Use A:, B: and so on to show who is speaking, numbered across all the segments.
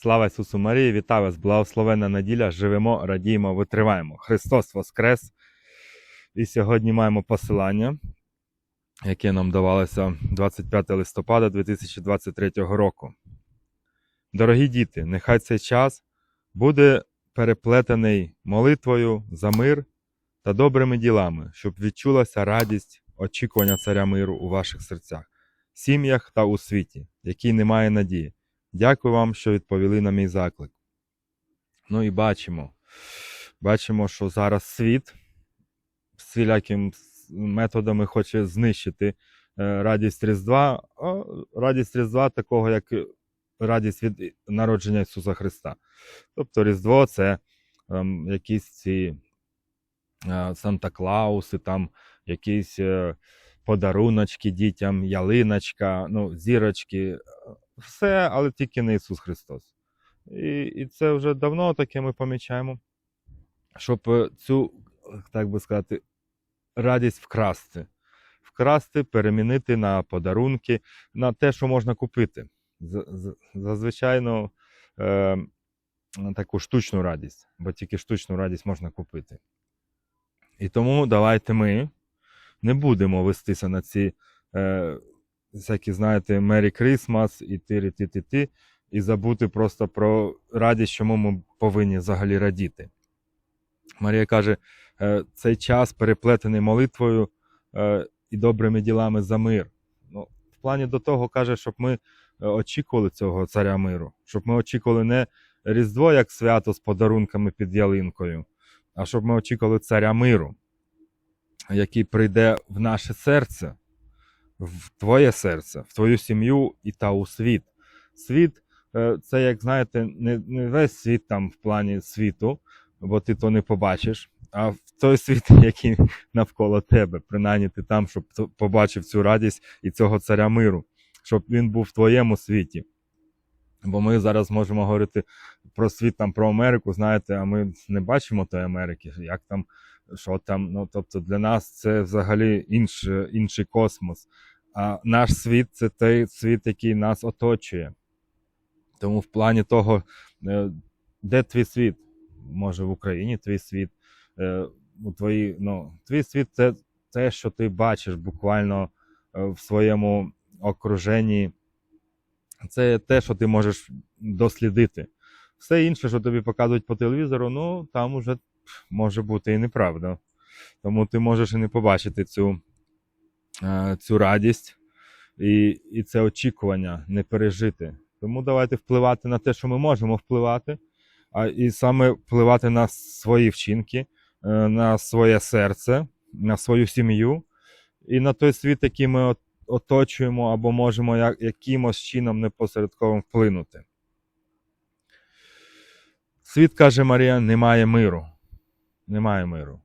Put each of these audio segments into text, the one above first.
A: Слава Ісусу Марії, вітаю вас! Благословенна неділя! Живемо, радіємо, витриваємо. Христос Воскрес! І сьогодні маємо посилання, яке нам давалося 25 листопада 2023 року. Дорогі діти, нехай цей час буде переплетений молитвою за мир та добрими ділами, щоб відчулася радість очікування царя миру у ваших серцях, сім'ях та у світі, який не має надії. Дякую вам, що відповіли на мій заклик. Ну і бачимо. Бачимо, що зараз світ всіляким методами хоче знищити е, радість Різдва, радість Різдва такого, як радість від народження Ісуса Христа. Тобто Різдво це ем, якісь ці е, Санта-Клауси, там якісь е, подаруночки дітям, ялиночка, ну, зірочки, все, але тільки не Ісус Христос. І, і це вже давно таке ми помічаємо, щоб е, цю, так би сказати, радість вкрасти. Вкрасти, перемінити на подарунки, на те, що можна купити. Зазвичай ну, е, таку штучну радість, бо тільки штучну радість можна купити. І тому давайте ми не будемо вестися на ці е, всякі, знаєте, Merry Christmas і тири ти ти ти і забути просто про радість, чому ми повинні взагалі радіти. Марія каже, е, цей час переплетений молитвою е, і добрими ділами за мир. Ну, в плані до того каже, щоб ми е, очікували цього царя миру, щоб ми очікували не Різдво як свято з подарунками під ялинкою, а щоб ми очікували царя миру, який прийде в наше серце, в твоє серце, в твою сім'ю і та у світ. Світ е, це, як знаєте, не, не весь світ там в плані світу, бо ти то не побачиш, а в той світ, який навколо тебе, принаймні ти там, щоб побачив цю радість і цього царя миру, щоб він був в твоєму світі. Бо ми зараз можемо говорити про світ там, про Америку, знаєте, а ми не бачимо тої Америки, як там, що там. Ну, тобто для нас це взагалі інш, інший космос. А наш світ це той світ, який нас оточує. Тому в плані того, е, де твій світ? Може, в Україні твій світ, е, у твої, ну, твій світ це те, що ти бачиш буквально е, в своєму окруженні. Це те, що ти можеш дослідити. Все інше, що тобі показують по телевізору, ну там уже може бути і неправда. Тому ти можеш і не побачити цю, е, цю радість і, і це очікування не пережити. Тому давайте впливати на те, що ми можемо впливати, а і саме впливати на свої вчинки, е, на своє серце, на свою сім'ю і на той світ, який ми оточуємо або можемо якимось чином непосередково вплинути. Світ, каже Марія, немає миру. Немає миру.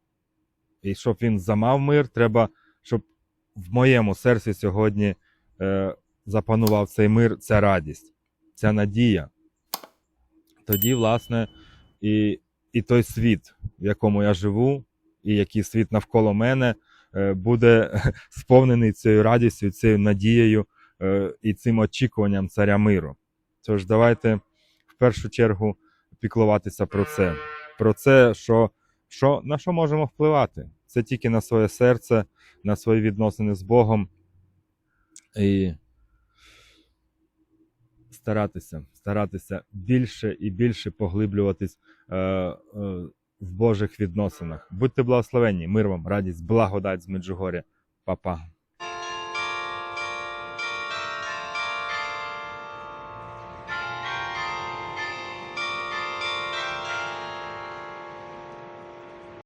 A: І щоб він замав мир, треба, щоб в моєму серці сьогодні е, запанував цей мир, ця радість, ця надія. Тоді, власне, і, і той світ, в якому я живу, і який світ навколо мене, е, буде сповнений цією радістю, цією надією е, і цим очікуванням царя миру. Тож давайте в першу чергу піклуватися про це. Про це, що, що, на що можемо впливати. Це тільки на своє серце, на свої відносини з Богом. І старатися, старатися більше і більше поглиблюватись е, е, в Божих відносинах. Будьте благословенні, мир вам, радість, благодать з Меджугоря. Па-па.